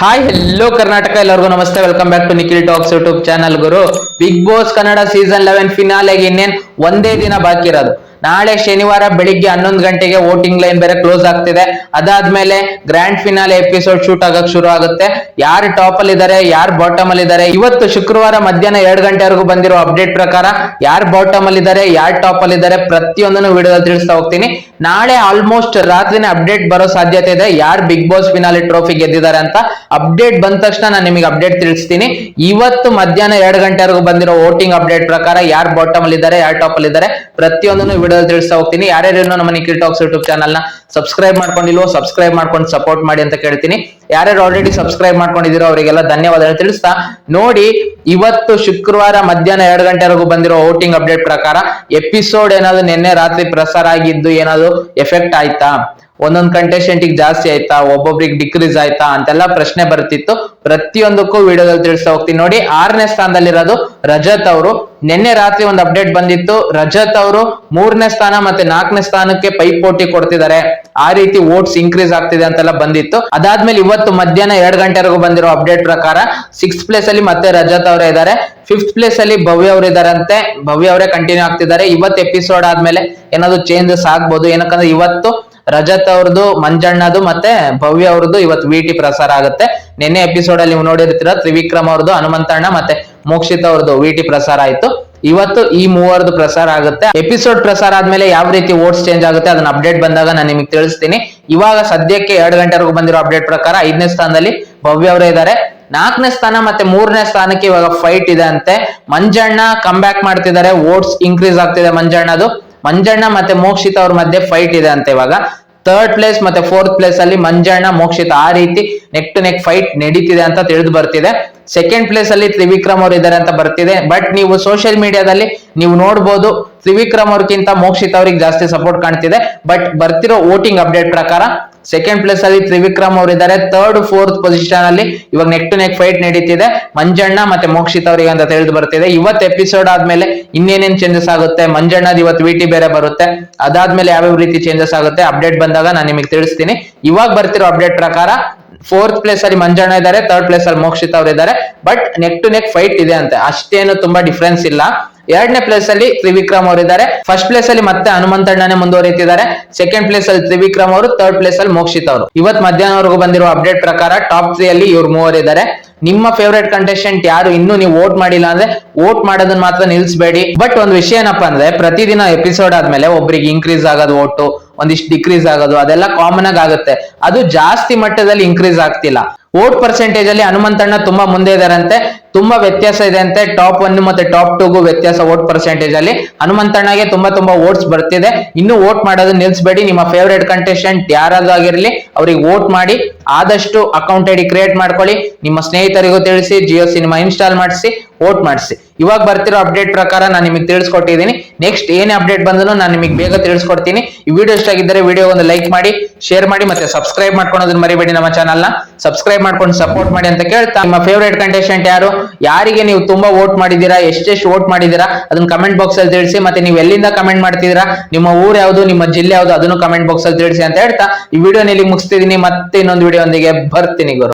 Hi hello Karnataka ಎಲ್ಲರಿಗೂ ನಮಸ್ತೆ. Welcome back to Nikhil talks YouTube channel Guru. Bigg Boss Kannada season eleven ಫಿನಾಲೆಗೆ ಇನ್ನೇನ್ ಒಂದೇ ದಿನ ಬಾಕಿ ಇರೋದು. ನಾಳೆ ಶನಿವಾರ ಬೆಳಿಗ್ಗೆ ಹನ್ನೊಂದು ಗಂಟೆಗೆ ವೋಟಿಂಗ್ ಲೈನ್ ಬೇರೆ ಕ್ಲೋಸ್ ಆಗ್ತಿದೆ. ಅದಾದ್ಮೇಲೆ ಗ್ರ್ಯಾಂಡ್ ಫಿನಾಲೆ ಎಪಿಸೋಡ್ ಶೂಟ್ ಆಗಕ್ ಶುರು ಆಗುತ್ತೆ. ಯಾರು ಟಾಪ್ ಅಲ್ಲಿ ಇದಾರೆ, ಯಾರು ಬಾಟಮ್ ಅಲ್ಲಿ ಇದಾರೆ? ಇವತ್ತು ಶುಕ್ರವಾರ ಮಧ್ಯಾಹ್ನ ಎರಡು ಗಂಟೆವರೆಗೂ ಬಂದಿರೋ ಅಪ್ಡೇಟ್ ಪ್ರಕಾರ ಯಾರು ಬಾಟಮ್ ಅಲ್ಲಿ ಇದಾರೆ, ಯಾರು ಟಾಪ್ ಅಲ್ಲಿ ಇದಾರೆ ಪ್ರತಿಯೊಂದನ್ನು ವಿಡಿಯೋದಲ್ಲಿ ತಿಳಿಸ್ತಾ ಹೋಗ್ತೀನಿ. ನಾಳೆ ಆಲ್ಮೋಸ್ಟ್ ರಾತ್ರಿನೇ ಅಪ್ಡೇಟ್ ಬರೋ ಸಾಧ್ಯತೆ ಇದೆ. ಯಾರು ಬಿಗ್ ಬಾಸ್ ಫಿನಾಲೆ ಟ್ರೋಫಿ ಗೆದ್ದಿದ್ದಾರೆ ಅಂತ ಅಪ್ಡೇಟ್ ಬಂದ ತಕ್ಷಣ ನಾನು ನಿಮಗೆ ಅಪ್ಡೇಟ್ ತಿಳಿಸ್ತೀನಿ. ಇವತ್ತು ಮಧ್ಯಾಹ್ನ ಎರಡು ಗಂಟೆವರೆಗೂ ಬಂದಿರೋ ವೋಟಿಂಗ್ ಅಪ್ಡೇಟ್ ಪ್ರಕಾರ ಯಾರು ಬಾಟಮ್ ಅಲ್ಲಿ ಇದ್ದಾರೆ ಯಾರು ಟಾಪ್ ಅಲ್ಲಿ ಇದ್ದಾರೆ ಪ್ರತಿಯೊಂದನ್ನು ವಿಡಿಯೋ ತಿಳಿಸ್ತಾ ಹೋಗ್ತೀನಿ. ಯಾರ್ಯಾರು ನಮ್ಮ ನಿಖಿಲ್ ಟಾಕ್ಸ್ ಯೂಟ್ಯೂಬ್ ಚಾನಲ್ನ ಸಬ್ಸ್ಕ್ರೈಬ್ ಮಾಡ್ಕೊಂಡಿಲ್ವೋ ಸಬ್ಸ್ಕ್ರೈಬ್ ಮಾಡ್ಕೊಂಡು ಸಪೋರ್ಟ್ ಮಾಡಿ ಅಂತ ಕೇಳ್ತೀನಿ. ಯಾರ್ಯಾರು ಆಲ್ರೆಡಿ ಸಬ್ಸ್ಕ್ರೈಬ್ ಮಾಡ್ಕೊಂಡಿದ್ದೀರೋ ಅವರಿಗೆಲ್ಲ ಧನ್ಯವಾದಗಳು ತಿಳಿಸ್ತಾ. ನೋಡಿ, ಇವತ್ತು ಶುಕ್ರವಾರ ಮಧ್ಯಾಹ್ನ ಎರಡು ಗಂಟೆವರೆಗೂ ಬಂದಿರೋ ವೋಟಿಂಗ್ ಅಪ್ಡೇಟ್ ಪ್ರಕಾರ ಎಪಿಸೋಡ್ ಏನಾದ್ರು ನಿನ್ನೆ ರಾತ್ರಿ ಪ್ರಸಾರ ಆಗಿದ್ದು ಏನಾದ್ರು ಎಫೆಕ್ಟ್ ಆಯ್ತಾ? ಒಂದೊಂದ್ ಕಂಟೆಸ್ಟೆಂಟ್ ಜಾಸ್ತಿ ಆಯ್ತಾ, ಒಬ್ಬೊಬ್ರಿಗೆ ಡಿಕ್ರೀಸ್ ಆಯ್ತಾ ಅಂತೆಲ್ಲ ಪ್ರಶ್ನೆ ಬರ್ತಿತ್ತು. ಪ್ರತಿಯೊಂದಕ್ಕೂ ವಿಡಿಯೋದಲ್ಲಿ ತಿಳಿಸ್ತಾ ಹೋಗ್ತೀನಿ. ನೋಡಿ, ಆರನೇ ಸ್ಥಾನದಲ್ಲಿರೋದು ರಜತ್ ಅವರು. ನಿನ್ನೆ ರಾತ್ರಿ ಒಂದು ಅಪ್ಡೇಟ್ ಬಂದಿತ್ತು. ರಜತ್ ಅವರು ಮೂರನೇ ಸ್ಥಾನ ಮತ್ತೆ ನಾಲ್ಕನೇ ಸ್ಥಾನಕ್ಕೆ ಪೈಪೋಟಿ ಕೊಡ್ತಿದ್ದಾರೆ. ಆ ರೀತಿ ವೋಟ್ಸ್ ಇನ್ಕ್ರೀಸ್ ಆಗ್ತಿದೆ ಅಂತೆಲ್ಲ ಬಂದಿತ್ತು. ಅದಾದ್ಮೇಲೆ ಇವತ್ತು ಮಧ್ಯಾಹ್ನ ಎರಡ್ ಗಂಟೆವರೆಗೂ ಬಂದಿರೋ ಅಪ್ಡೇಟ್ ಪ್ರಕಾರ ಸಿಕ್ಸ್ ಪ್ಲೇಸ್ ಅಲ್ಲಿ ಮತ್ತೆ ರಜತ್ ಅವರೇ ಇದ್ದಾರೆ. ಫಿಫ್ತ್ ಪ್ಲೇಸ್ ಅಲ್ಲಿ ಭವ್ಯ ಅವರು ಇದಾರಂತೆ ಭವ್ಯ ಅವರೇ ಕಂಟಿನ್ಯೂ ಆಗ್ತಿದ್ದಾರೆ. ಇವತ್ತು ಎಪಿಸೋಡ್ ಆದ್ಮೇಲೆ ಏನಾದ್ರು ಚೇಂಜಸ್ ಆಗ್ಬೋದು. ಏನಕ್ಕಂದ್ರೆ ಇವತ್ತು ರಜತ್ ಅವ್ರದ್ದು, ಮಂಜಣ್ಣದು ಮತ್ತೆ ಭವ್ಯ ಅವ್ರದ್ದು ಇವತ್ತು ವಿ ಟಿ ಪ್ರಸಾರ ಆಗುತ್ತೆ. ನಿನ್ನೆ ಎಪಿಸೋಡ್ ಅಲ್ಲಿ ನೀವು ನೋಡಿರ್ತೀರ, ತ್ರಿವಿಕ್ರಮ್ ಅವ್ರದ್ದು, ಹನುಮಂತಣ್ಣ ಮತ್ತೆ ಮೋಕ್ಷಿತ್ ಅವ್ರದ್ದು ವಿ ಟಿ ಪ್ರಸಾರ ಆಯ್ತು. ಇವತ್ತು ಈ ಮೂವರದು ಪ್ರಸಾರ ಆಗುತ್ತೆ. ಎಪಿಸೋಡ್ ಪ್ರಸಾರ ಆದ್ಮೇಲೆ ಯಾವ ರೀತಿ ಓಟ್ಸ್ ಚೇಂಜ್ ಆಗುತ್ತೆ ಅದನ್ನ ಅಪ್ಡೇಟ್ ಬಂದಾಗ ನಾನು ನಿಮಗೆ ತಿಳಿಸ್ತೀನಿ. ಇವಾಗ ಸದ್ಯಕ್ಕೆ ಎರಡು ಗಂಟೆವರೆಗೂ ಬಂದಿರೋ ಅಪ್ಡೇಟ್ ಪ್ರಕಾರ ಐದನೇ ಸ್ಥಾನದಲ್ಲಿ ಭವ್ಯ ಅವರೇ ಇದ್ದಾರೆ ನಾಲ್ಕನೇ ಸ್ಥಾನ ಮತ್ತೆ ಮೂರನೇ ಸ್ಥಾನಕ್ಕೆ ಇವಾಗ ಫೈಟ್ ಇದೆ ಅಂತೆ. ಮಂಜಣ್ಣ ಕಮ್ ಬ್ಯಾಕ್ ಮಾಡ್ತಿದ್ದಾರೆ ಓಟ್ಸ್ ಇನ್ಕ್ರೀಸ್ ಆಗ್ತಿದೆ ಮಂಜಣ್ಣದು. ಮಂಜಣ್ಣ ಮತ್ತೆ ಮೋಕ್ಷಿತ ಅವ್ರ ಮಧ್ಯೆ ಫೈಟ್ ಇದೆ ಅಂತ ಇವಾಗ. ಥರ್ಡ್ ಪ್ಲೇಸ್ ಮತ್ತೆ ಫೋರ್ತ್ ಪ್ಲೇಸ್ ಅಲ್ಲಿ ಮಂಜಣ್ಣ, ಮೋಕ್ಷಿತ ಆ ರೀತಿ ನೆಕ್ ಟು ನೆಕ್ ಫೈಟ್ ನಡೀತಿದೆ ಅಂತ ತಿಳಿದು ಬರ್ತಿದೆ. ಸೆಕೆಂಡ್ ಪ್ಲೇಸ್ ಅಲ್ಲಿ ತ್ರಿವಿಕ್ರಮ್ ಅವ್ರು ಇದ್ದಾರೆ ಅಂತ ಬರ್ತಿದೆ. ಬಟ್ ನೀವು ಸೋಷಿಯಲ್ ಮೀಡಿಯಾದಲ್ಲಿ ನೀವು ನೋಡಬಹುದು ತ್ರಿವಿಕ್ರಮ್ ಅವ್ರಿಗಿಂತ ಮೋಕ್ಷಿತ್ ಅವ್ರಿಗೆ ಜಾಸ್ತಿ ಸಪೋರ್ಟ್ ಕಾಣ್ತಿದೆ. ಬಟ್ ಬರ್ತಿರೋ ವೋಟಿಂಗ್ ಅಪ್ಡೇಟ್ ಪ್ರಕಾರ ಸೆಕೆಂಡ್ ಪ್ಲೇಸ್ ಅಲ್ಲಿ ತ್ರಿವಿಕ್ರಮ್ ಅವರು ಇದ್ದಾರೆ ಥರ್ಡ್ ಫೋರ್ತ್ ಪೊಸಿಷನ್ ಅಲ್ಲಿ ಇವಾಗ ನೆಕ್ ಟು ನೆಕ್ ಫೈಟ್ ನಡೀತಿದೆ. ಮಂಜಣ್ಣ ಮತ್ತೆ ಮೋಕ್ಷಿತ್ ಅವರಿಗೆ ಅಂತ ತಿಳಿದು ಬರ್ತಿದೆ. ಇವತ್ತು ಎಪಿಸೋಡ್ ಆದ್ಮೇಲೆ ಇನ್ನೇನೇನ್ ಚೇಂಜಸ್ ಆಗುತ್ತೆ? ಮಂಜಣ್ಣದ ಇವತ್ತು ವಿಟಿ ಬೇರೆ ಬರುತ್ತೆ. ಅದಾದ್ಮೇಲೆ ಯಾವ್ಯಾವ ರೀತಿ ಚೇಂಜಸ್ ಆಗುತ್ತೆ? ಅಪ್ಡೇಟ್ ಬಂದಾಗ ನಾನು ನಿಮಗೆ ತಿಳಿಸ್ತೀನಿ. ಇವಾಗ ಬರ್ತಿರೋ ಅಪ್ಡೇಟ್ ಪ್ರಕಾರ ಫೋರ್ತ್ ಪ್ಲೇಸ್ ಅಲ್ಲಿ ಮಂಜಣ್ಣ ಇದ್ದಾರೆ ಥರ್ಡ್ ಪ್ಲೇಸ್ ಅಲ್ಲಿ ಮೋಕ್ಷಿತ್ ಅವರು ಇದ್ದಾರೆ. But neck to neck fight ಇದೆ ಅಂತೆ. ಅಷ್ಟೇನು ತುಂಬಾ ಡಿಫ್ರೆನ್ಸ್ ಇಲ್ಲ. ಎರಡನೇ ಪ್ಲೇಸ್ ಅಲ್ಲಿ ತ್ರಿವಿಕ್ರಮ್ ಅವರು ಇದ್ದಾರೆ. ಫಸ್ಟ್ ಪ್ಲೇಸ್ ಅಲ್ಲಿ ಮತ್ತೆ ಹನುಮಂತಣ್ಣನೇ ಮುಂದುವರಿತಿದ್ದಾರೆ. ಸೆಕೆಂಡ್ ಪ್ಲೇಸ್ ಅಲ್ಲಿ ತ್ರಿವಿಕ್ರಮ್ ಅವರು ಥರ್ಡ್ ಪ್ಲೇಸ್ ಅಲ್ಲಿ ಮೋಕ್ಷಿತ್ ಅವರು. ಇವತ್ ಮಧ್ಯಾಹ್ನವರೆಗೂ ಬಂದಿರುವ ಅಪ್ಡೇಟ್ ಪ್ರಕಾರ ಟಾಪ್ ತ್ರೀ ಅಲ್ಲಿ ಇವ್ರು ಮೂವರು ಇದ್ದಾರೆ. ನಿಮ್ಮ ಫೇವರೇಟ್ ಕಂಟೆಸ್ಟೆಂಟ್ ಯಾರು? ಇನ್ನೂ ನೀವು ವೋಟ್ ಮಾಡಿಲ್ಲ ಅಂದ್ರೆ ವೋಟ್ ಮಾಡೋದನ್ನ ಮಾತ್ರ ನಿಲ್ಸ್ಬೇಡಿ. ಬಟ್ ಒಂದು ವಿಷಯ ಏನಪ್ಪಾ ಅಂದ್ರೆ ಪ್ರತಿದಿನ ಎಪಿಸೋಡ್ ಆದ್ಮೇಲೆ ಒಬ್ರಿಗೆ ಇನ್ಕ್ರೀಸ್ ಆಗೋದು ವೋಟು ಒಂದಿಷ್ಟು ಡಿಕ್ರೀಸ್ ಆಗೋದು, ಅದೆಲ್ಲ ಕಾಮನ್ ಆಗಿ ಆಗುತ್ತೆ. ಅದು ಜಾಸ್ತಿ ಮಟ್ಟದಲ್ಲಿ ಇನ್ಕ್ರೀಸ್ ಆಗ್ತಿಲ್ಲ. ವೋಟ್ ಪರ್ಸೆಂಟೇಜ್ ಅಲ್ಲಿ ಹನುಮಂತಣ್ಣ ತುಂಬಾ ಮುಂದೆ ಇದಾರಂತೆ, ತುಂಬಾ ವ್ಯತ್ಯಾಸ ಇದೆ ಅಂತೆ. ಟಾಪ್ ಒನ್ ಮತ್ತೆ ಟಾಪ್ ಟೂಗೂ ವ್ಯತ್ಯಾಸ ವೋಟ್ ಪರ್ಸೆಂಟೇಜ್ ಅಲ್ಲಿ. ಹನುಮಂತಣ್ಣಗೆ ತುಂಬಾ ತುಂಬಾ ವೋಟ್ಸ್ ಬರ್ತಿದೆ. ಇನ್ನು ವೋಟ್ ಮಾಡೋದು ನಿಲ್ಸ್ಬೇಡಿ. ನಿಮ್ಮ ಫೇವ್ರೇಟ್ ಕಂಟೆಸ್ಟೆಂಟ್ ಯಾರಾದ್ರೂ ಆಗಿರಲಿ, ಅವ್ರಿಗೆ ವೋಟ್ ಮಾಡಿ, ಆದಷ್ಟು ಅಕೌಂಟ್ ಐ ಡಿ ಕ್ರಿಯೇಟ್ ಮಾಡ್ಕೊಳ್ಳಿ. ನಿಮ್ಮ ಸ್ನೇಹಿತರಿಗೂ ತಿಳಿಸಿ ಜಿಯೋ ಸಿನಿಮಾ ಇನ್ಸ್ಟಾಲ್ ಮಾಡಿಸಿ ವೋಟ್ ಮಾಡಿಸಿ. ಇವಾಗ ಬರ್ತಿರೋ ಅಪ್ಡೇಟ್ ಪ್ರಕಾರ ನಾನು ನಿಮಗೆ ತಿಳಿಸ್ಕೊಟ್ಟಿದ್ದೀನಿ. ನೆಕ್ಸ್ಟ್ ಏನೇ ಅಪ್ಡೇಟ್ ಬಂದ್ರು ನಾನು ನಿಮಗೆ ಬೇಗ ತಿಳಿಸ್ಕೊಡ್ತೀನಿ. ಈ ವಿಡಿಯೋ ಇಷ್ಟ ಆಗಿದ್ದರೆ ವಿಡಿಯೋ ಒಂದು ಲೈಕ್ ಮಾಡಿ ಶೇರ್ ಮಾಡಿ ಮತ್ತೆ ಸಬ್ಸ್ಕ್ರೈಬ್ ಮಾಡ್ಕೊಳೋದನ್ನ ಮರಿಬೇಡಿ ನಮ್ಮ ಚಾನಲ್ನ. ಸಬ್ಸ್ಕ್ರೈಬ್ ಮಾಡ್ಕೊಂಡು ಸಪೋರ್ಟ್ ಮಾಡಿ ಅಂತ ಕೇಳ್ತಾ ನಿಮ್ಮ ಫೇವರೇಟ್ ಕಂಟೆಸ್ಟೆಂಟ್ ಯಾರು? ಯಾರಿಗೆ ನೀವು ತುಂಬಾ ವೋಟ್ ಮಾಡಿದ್ದೀರಾ? ಎಷ್ಟೆಷ್ಟು ವೋಟ್ ಮಾಡಿದ್ದೀರಾ? ಅದನ್ನ ಕಮೆಂಟ್ ಬಾಕ್ಸ್ ಅಲ್ಲಿ ತಿಳಿಸಿ ಮತ್ತೆ ನೀವು ಎಲ್ಲಿಂದ ಕಮೆಂಟ್ ಮಾಡ್ತಿದ್ದೀರಾ? ನಿಮ್ಮ ಊರು ಯಾವುದು? ನಿಮ್ಮ ಜಿಲ್ಲೆ ಯಾವುದು? ಅದನ್ನು ಕಮೆಂಟ್ ಬಾಕ್ಸ್ ಅಲ್ಲಿ ತಿಳಿಸಿ ಅಂತ ಹೇಳ್ತಾ ಈ ವಿಡಿಯೋ ಇಲ್ಲಿ ಮುಗಿಸ್ತಿದ್ದೀನಿ. ಮತ್ತೆ ಇನ್ನೊಂದು ವಿಡಿಯೋ ಒಂದಿಗೆ ಬರ್ತೀನಿ ಗುರು.